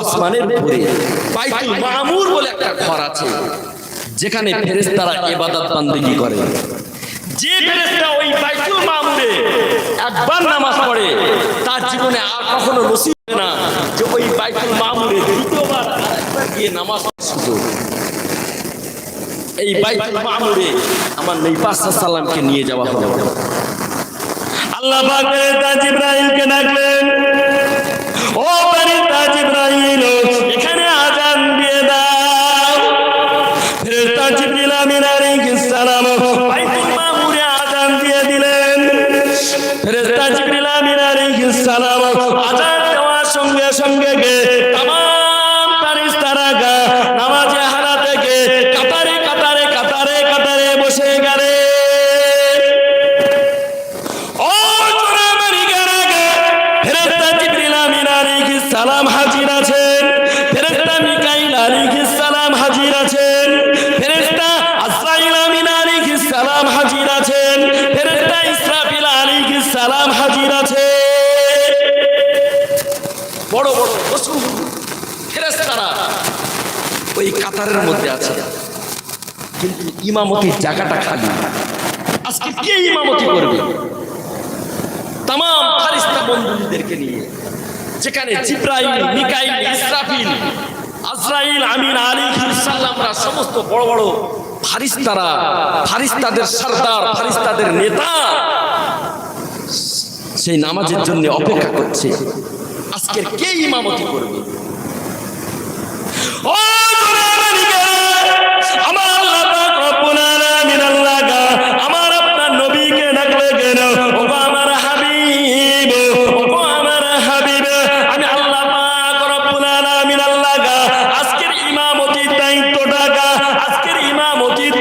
আসমানের উপরে বাইতুল মামুর বলে একটা ঘর আছে যেখানে ফেরেশতারা ইবাদত বান্দেগী করে। যে ফেরেশতা ওই বাইতুল মামুরে একবার নামাজ পড়ে তার জীবনে আর কখনো নসিব হবে না যে ওই বাইতুল মামুরে দ্বিতীয়বার আরেকবার গিয়ে নামাজ পড়ার সুযোগ। এই বাইতুল মামুরে আমার নবী পাক সাল্লামকে নিয়ে যাওয়া হলো। আল্লাহ পাক ফেরেশতা জিবরাইলকে ডাকলেন ওই কাতারের মধ্যে আছে। কিন্তু ইমামতির জায়গাটা খালি। আজকে কে ইমামতি করবে? তাম ফারিস্তা বন্ধুদেরকে নিয়ে, যেখানে জিব্রাইল, মিকাইল, ইসরাফিল, আজরাইল, আমিন, আলী সাল্লামরা সমস্ত বড় বড় ফারিস্তারা, ফারিস্তাদের সর্দার, ফারিস্তাদের নেতা, সেই নামাজের জন্য অপেক্ষা করছে। আজকের কে ইমামতি করবে?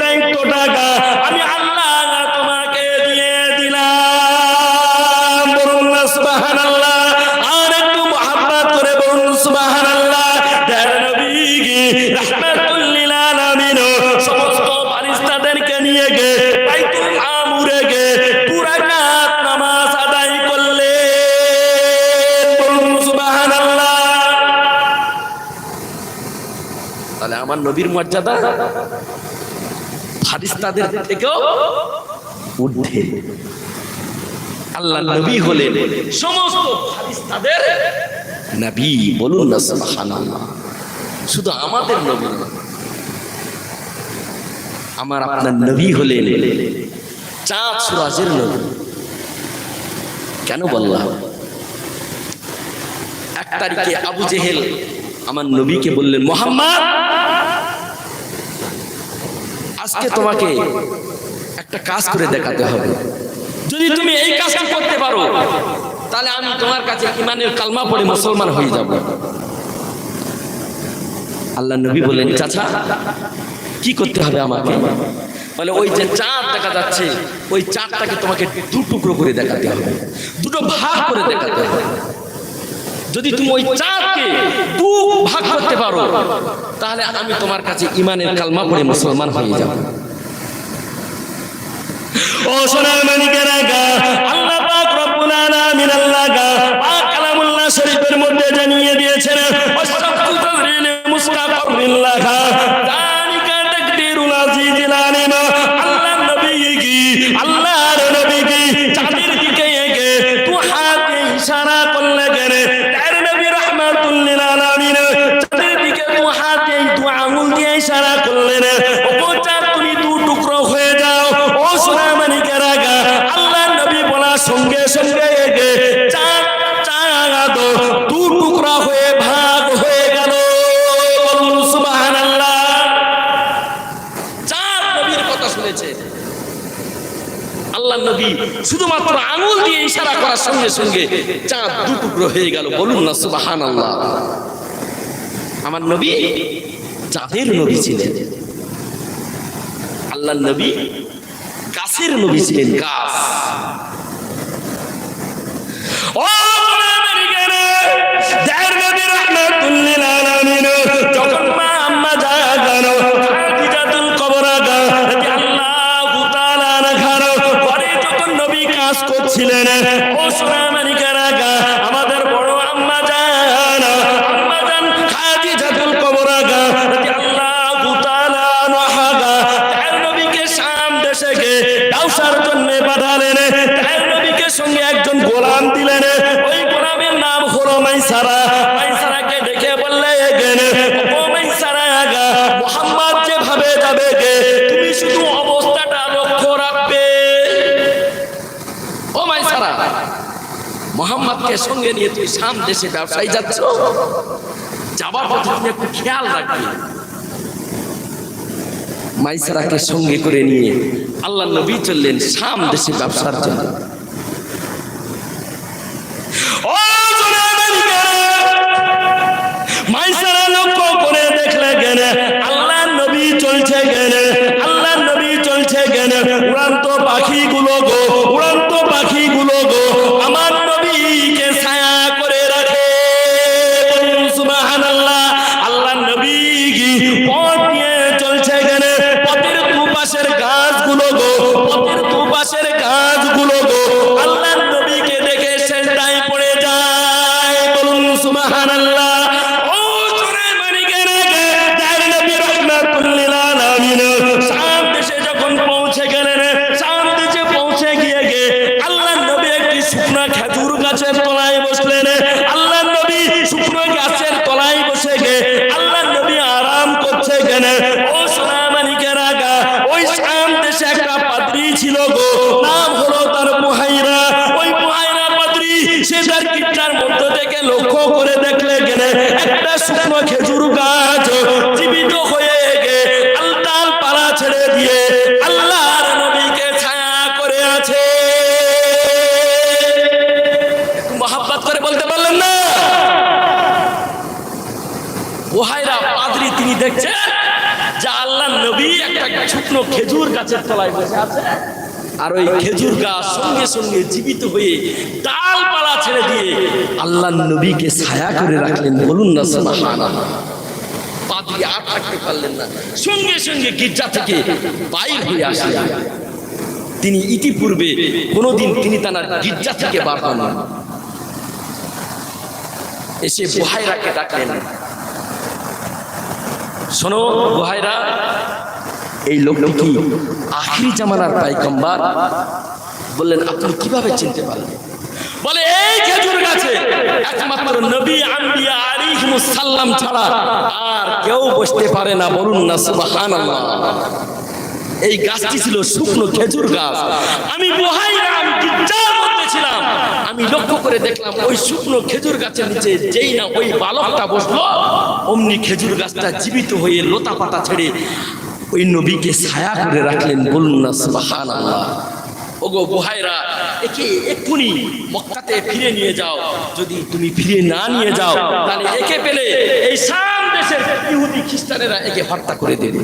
দায়িত্বটা গা আমি আল্লাহ তোমাকে দিয়ে দিলাম। বলুন না, সুবহানাল্লাহ। আর একটু মহাব্বত করে বলুন লিল আলামিন সমস্ত ফারিস্তাদেরকে নিয়ে গে বাইতুল মামুরে গে পুরা রাত নামাজ আদায় করলেন। বলুন, সুবহানাল্লাহ। তাহলে আমার নবীর মর্যাদা? ফারিস্তাদের থেকেও ঊর্ধ্বে। আল্লাহ নবী হলেন। সমস্ত ফারিস্তাদের নবী বলুন না সুবহানাল্লাহ। শুধু আমাদের নবী আমার আপনার নবী হলেন। চাঁদ সুরাজের নবী। কেন বললাম? এক তারিখে আবু জেহেল আমার নবীকে বললেন মোহাম্মদ আজকে তোমাকে একটা কাজ করে দেখাতে হবে। যদি তুমি এই কাজটা করতে পারো, তাহলে আমি তোমার কাছে ইমানের কালমা পড়ে মুসলমান হয়ে যাব। আল্লাহ নবী বললেন, চাচা, কি করতে হবে আমাকে? বলে, ওই যে চাঁদ দেখা যাচ্ছে, ওই চাঁদটাকে তোমাকে দু টুকরো করে দেখাতে হবে, দুটো ভাগ করে দেখাতে হবে। যদি তুমি ওই চাঁদকে দু ভাগ করতে পারো, তাহলে আমি তোমার কাছে ইমানের কালমা পড়ে মুসলমান হয়ে যাব। ও সোনার মানিকেরা গা, আল্লাহ পাক রব্বুল আলামিন আল্লাহ গা, পাক কালামুল্লাহ শরীফের মধ্যে জানিয়ে দিয়েছেন করার সঙ্গে সঙ্গে চাঁদ দু টুকরো হয়ে গেল। বলুন না সুবাহান আল্লাহ আমার নবী চাঁদের নবী ছিলেন। আল্লাহ নবী গাছের নবী ছিলেন, গাছ। ও সোনামানি মোহাম্মদকে সঙ্গে নিয়ে তুই সাম দেশে ব্যবসায় যাচ্ছ? যাবার পথে তুমি একটু খেয়াল রাখবি। মাইসারাকে সঙ্গে করে নিয়ে আল্লাহ নবী চললেন শাম দেশে ব্যবসার জন্য। মাইসারা লক্ষ্য করে দেখলে গেলে আল্লাহ নবী চলছে গেলে। শুকনো খেজুর গাছের তলায় বসে আছে। আর ওই খেজুর গাছ সঙ্গে সঙ্গে জীবিত হয়ে ডালপালা ছেড়ে দিয়ে আল্লাহ নবীকে ছায়া করে রাখলেন, বলুন না আর পারলেন না। সঙ্গে সঙ্গে থেকে হয়ে তিনি ইতিপূর্বে কোনোদিন তিনি থেকে। এসে ডাকলেন। শোনো বুহাইরা এই লোকটি কি আখিরি জামানার পাইকম্বার বললেন আপনি কীভাবে চিনতে পারলেন? বলে, এই খেজুর গাছে, একমাত্র নবী, আম্বিয়া আলাইহিমুস সাল্লাম ছাড়া আর কেউ বসতে পারে না, বলুন না, সুবহানাল্লাহ। এই গাছটি ছিল শুকনো খেজুর গাছ। আমি বহাইরা আমি গির্জার মধ্যে ছিলাম। আমি লক্ষ্য করে দেখলাম, ওই শুকনো খেজুর গাছের নিচে যেই না ওই বালকটা বসল, অমনি খেজুর গাছটা জীবিত হয়ে লতা পাতা ছেড়ে ওই নবীকে ছায়া করে রাখলেন বলুন না সুবহানাল্লাহ। ওগো বুহাইরা, একে এক্ষুনি মক্কাতে ফিরে নিয়ে যাও। যদি তুমি ফিরে না নিয়ে যাও, তাহলে একে পেলে এই সাম দেশের ইহুদি খ্রিস্টানেরা একে হত্যা করে দেবে।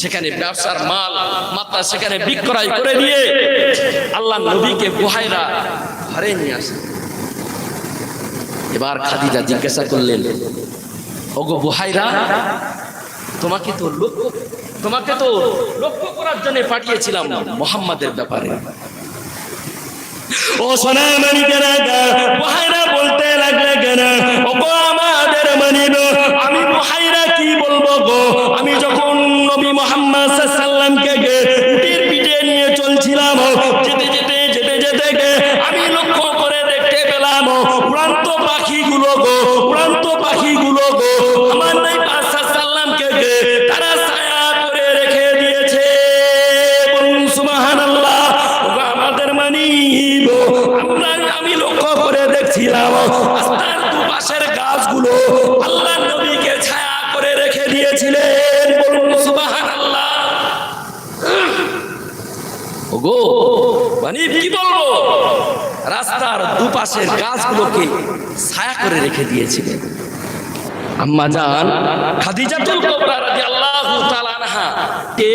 সেখানে ব্যবসার মাল মাত্রা সেখানে বিক্রয় করে দিয়ে আল্লাহ নবীকে বুহাইরা ঘরে নিয়ে আসে। এবার খাদিজা জিজ্ঞাসা করলেন, ওগো বুহাইরা তোমাকে তো লক্ষ্য, তোমাকে তো লক্ষ্য করার জন্য পাঠিয়েছিলাম মোহাম্মদের ব্যাপারে। ও সোনা বলতে লাগলে কেন? আমরা আমি লক্ষ্য করে দেখছিলাম। রাস্তার দুপাশের গাছগুলো আল্লাহ নবীকে ছায়া করে রেখে দিয়েছিলেন। বলুন সুবহানাল্লাহ। ওগো মানে কি বলব? রাস্তার দুপাশের গাছগুলোকে ছায়া করে রেখে দিয়েছিলেন। আম্মা জান, খাদিজাতুল কুবরা রাদিয়াল্লাহু তাআলা আনহা কে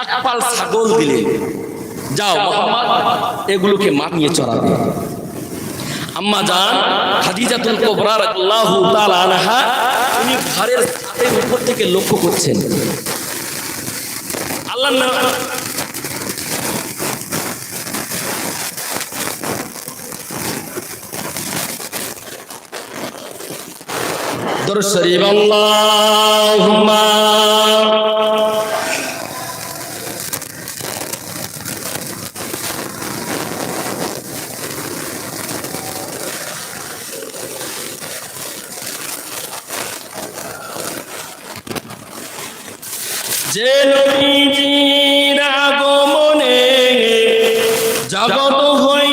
এক পাল ছাগল দিলেন। যাও। এগুলোকে মানিয়ে চড়াবে আম্মা জান, খাদিজাতুল কুবরা রাদিয়াল্লাহু তাআলা আনহা, উনি ঘরের ছাদের উপর থেকে লক্ষ্য করছেন। আল্লাহ শরীফ। আল্লাহুম্মা যে নবীজির আগমনে জগত হইল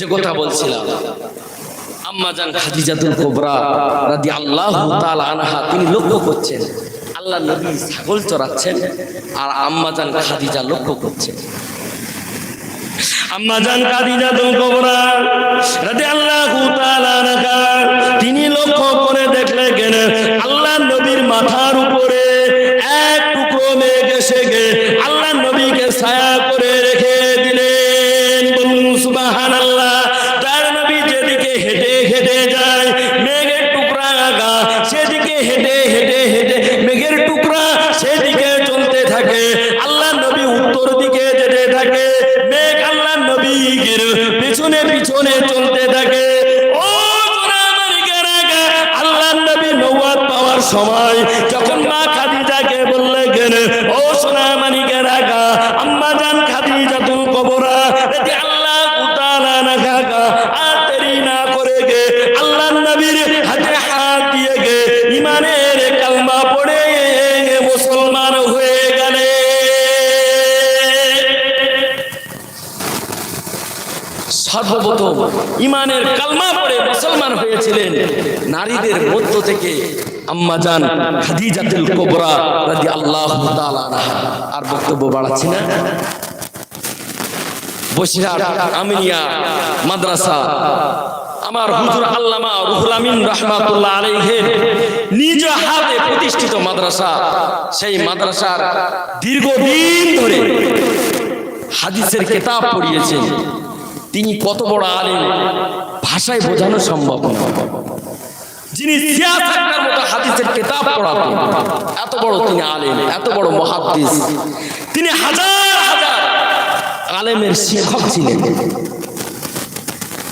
যে কথা বলছিলাম। আম্মা জান খাদিজাতুল কোবরা রাদি আল্লাহ আনহা তিনি লক্ষ্য করছেন। আল্লাহ নবী ছাগল চড়াচ্ছেন আর আম্মা জান খাদিজা লক্ষ্য করছেন। আম্মা জান কাদিজাতুল কুবরা রাদিয়াল্লাহু তাআলা আনহা তিনি লক্ষ্য করে দেখলে কেন? নবীর পিছনে পিছনে চলতে থাকে। ও আল্লাহ নবী নৌয়াদ পাওয়ার সময় যখন মা খাদিজাকে বললে গেল ও মানিকের আগা, আম্মা জান খাদিজা তুল সর্বপ্রথম ইমানের কালমা পড়ে মুসলমান হয়েছিলেন। নারীদের মধ্য থেকে আর বক্তব্য বাড়াচ্ছি না। বসিরহাট আমিনিয়া মাদ্রাসা। আমার হুজুর আল্লামা রহমাতুল্লাহ নিজ হাতে প্রতিষ্ঠিত মাদ্রাসা। সেই মাদ্রাসার দীর্ঘদিন ধরে হাদিসের কেতাব পড়িয়েছেন। তিনি কত বড় আলেম? ভাষায় বোঝানো সম্ভব না। যিনি সিয়া থাকার মতো হাদিসের কেতাব পড়াতেন, এত বড় তিনি আলেম, এত বড় মহাদ্দিস। তিনি হাজার হাজার আলেমের শিক্ষক ছিলেন।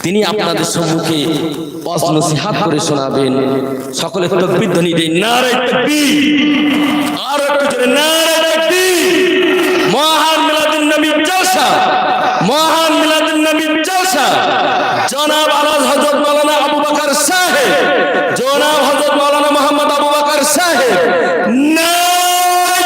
তিনি আপনাদের সম্মুখে ওয়াজ নসিহাত করে শোনাবেন। সকলে তকবীর ধ্বনি দিন নারে তকবীর। আর একটু নারে